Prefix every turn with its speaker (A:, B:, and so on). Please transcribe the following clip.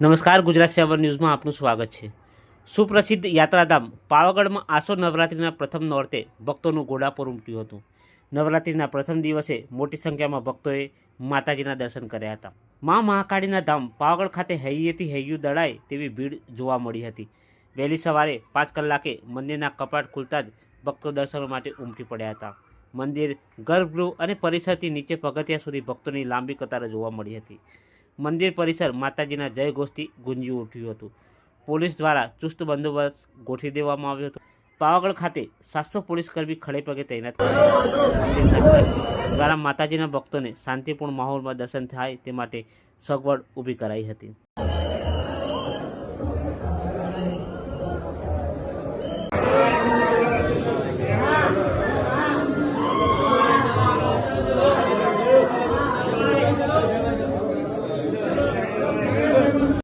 A: નમસ્કાર, ગુજરાત સેવન ન્યૂઝમાં આપનું સ્વાગત છે. સુપ્રસિદ્ધ યાત્રાધામ પાવાગઢમાં આસો નવરાત્રિના પ્રથમ નોરતે ભક્તોનું ઘોડાપુર ઉમટ્યું હતું. નવરાત્રિના પ્રથમ દિવસે મોટી સંખ્યામાં ભક્તોએ માતાજીના દર્શન કર્યા હતા. મા મહાકાળીના ધામ પાવાગઢ ખાતે હૈયેથી હૈયું દળાય તેવી ભીડ જોવા મળી હતી. વહેલી સવારે પાંચ કલાકે મંદિરના કપાટ ખુલતા જ ભક્તો દર્શન માટે ઉમટી પડ્યા હતા. મંદિર, ગર્ભગૃહ અને પરિસરથી નીચે પગથિયા સુધી ભક્તોની લાંબી કતારો જોવા મળી હતી. મંદિર પરિસર માતાજીના જય ઘોષથી ગુંજી ઉઠ્યું હતું. પોલીસ દ્વારા ચુસ્ત બંદોબસ્ત ગોઠવી દેવામાં આવ્યો હતો. પાવાગઢ ખાતે સાતસો પોલીસ કર્મી ખડે પગે તૈનાત દ્વારા માતાજીના ભક્તોને શાંતિપૂર્ણ માહોલમાં દર્શન થાય તે માટે સગવડ ઊભી કરાઈ હતી.